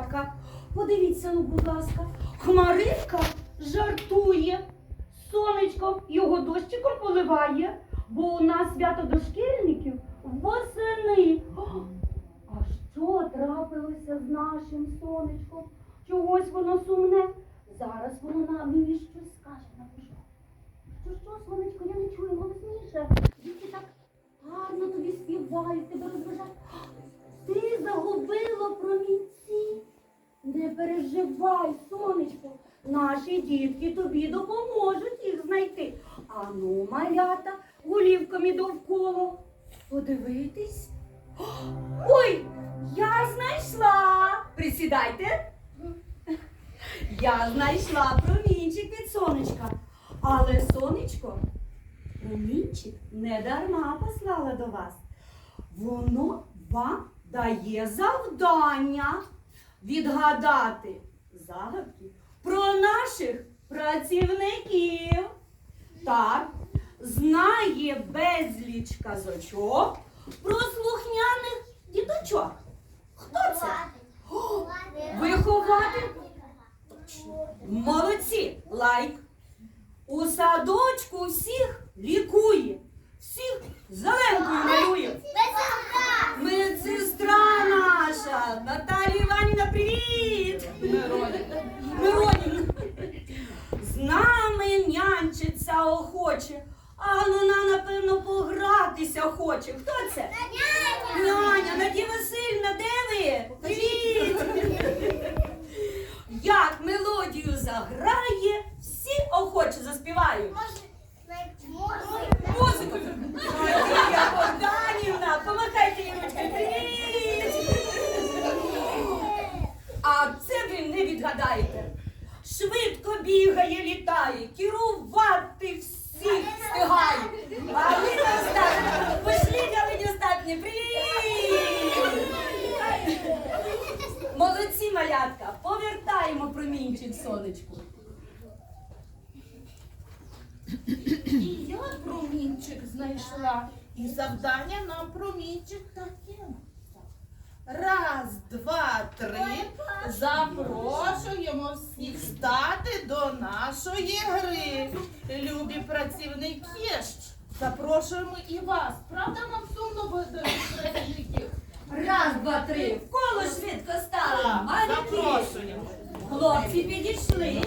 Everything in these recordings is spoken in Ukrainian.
дівчатка, подивіться, ну, будь ласка, хмаринка жартує, сонечко його дощиком поливає, бо у нас свято дошкільників восени. А що трапилося з нашим сонечком? Чогось воно сумне. Зараз воно на мені щось скаже на вушку. Що що, сонечко, я не чую голосніше. Діти так гарно тобі співають, тебе розважають. Ти загубила промінці. Не переживай, сонечко. Наші дітки тобі допоможуть їх знайти. Ану, малята, голівками довкола. Подивитись. Ой, я знайшла. Присідайте. Я знайшла промінчик від сонечка. Але сонечко, промінчик не дарма послала до вас. Воно вам дає завдання відгадати загадки про наших працівників. Так, знає безліч казочок про слухняних діточок. Хто це? О, Вихователь? Молодці! Лайк! У садочку всіх лікує, всіх зеленкою відгадаєте. Швидко бігає, літає, керувати всіх встигає. А ви достатньо. Пошліть, а ви достатньо. Привіт! Молодці, малятка, повертаємо промінчик сонечку. І я промінчик знайшла. І завдання нам промінчик таке. Раз, два, три. Запрошуємо всіх стати до нашої гри. Любі працівники, запрошуємо і вас. Правда, нам сумно буде без працівників? Раз, два, три. В коло швидко стали. Так, Малюки. Запрошуємо. Хлопці підійшли.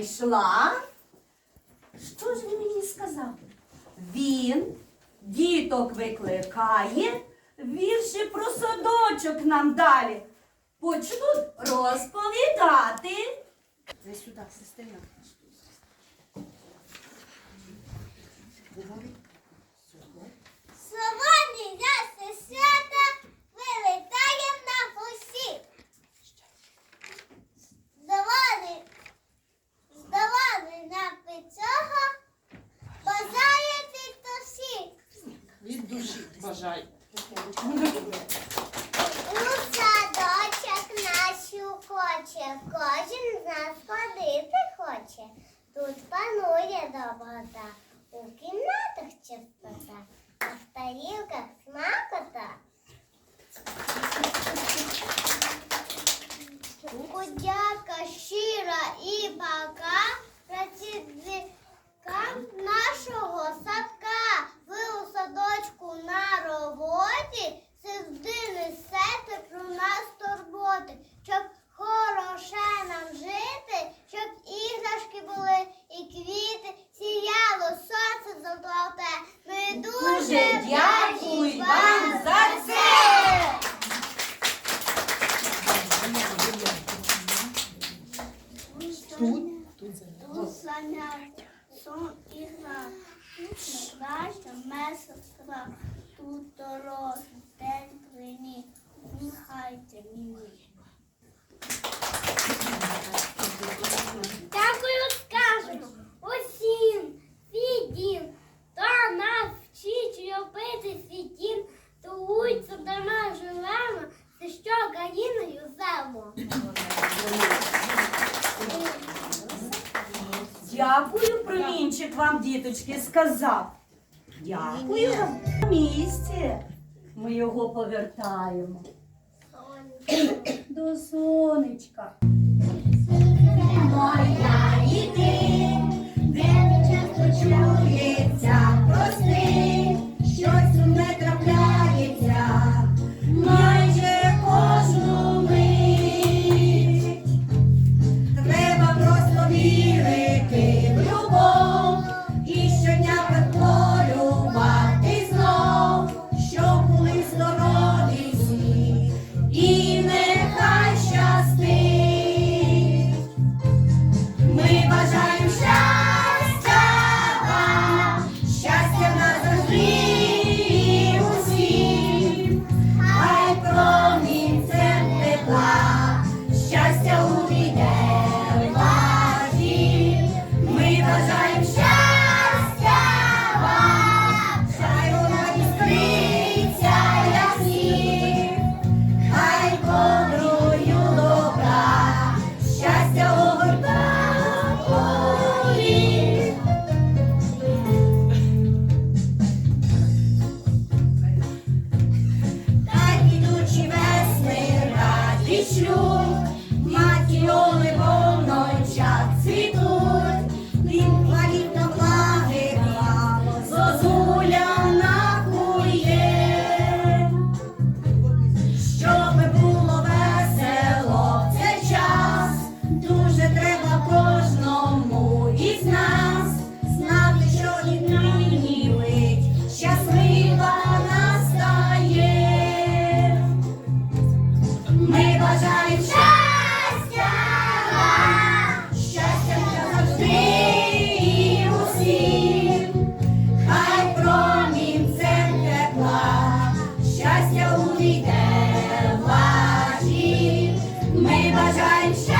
Я знайшла. Що ж він мені сказав? Він діток викликає, вірші про садочок нам далі. Почнуть розповідати. Ви сюди, Христина. Здавали на пицього, бажає тітусі. Від душі бажаю. У садочок нашу хоче, кожен з нас ходити хоче. Тут панує доброта, у кімнатах чистота, а в тарілках смакота. Подяка щира і пока працівникам нашого садка. Ви у садочку на роботі завжди несете про нас турботи, щоб хороше нам жити, щоб іграшки були і квіти, Дякую, промінчик вам, діточки, сказав. Дякую. На місці. Ми його повертаємо. До сонечка. Моя іди, де часто чується Ми бажаємо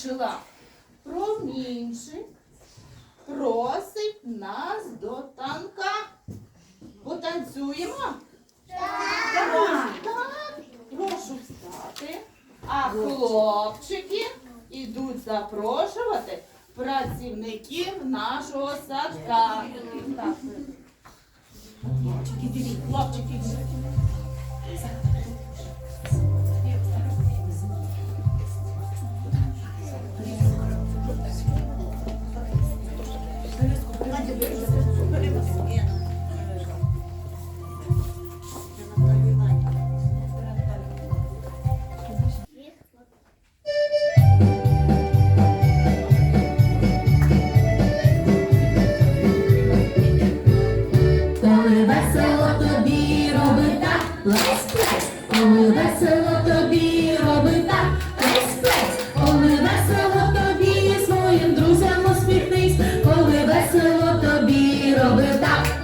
закінчила. Промінчик просить нас до танка. Потанцюємо? Так. так. Прошу встати. А хлопчики йдуть запрошувати працівників нашого садка. Хлопчики, дивіться, хлопчики.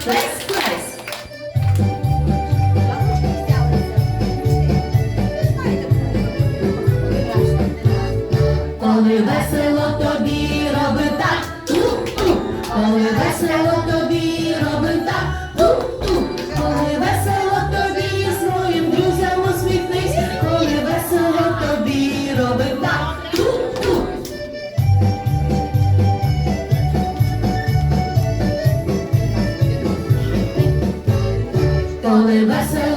Так, Blessed.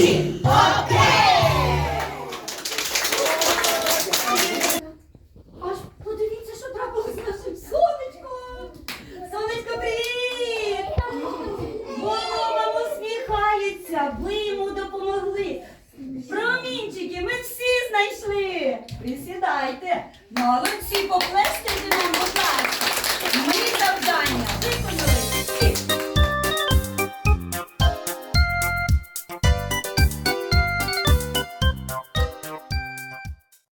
você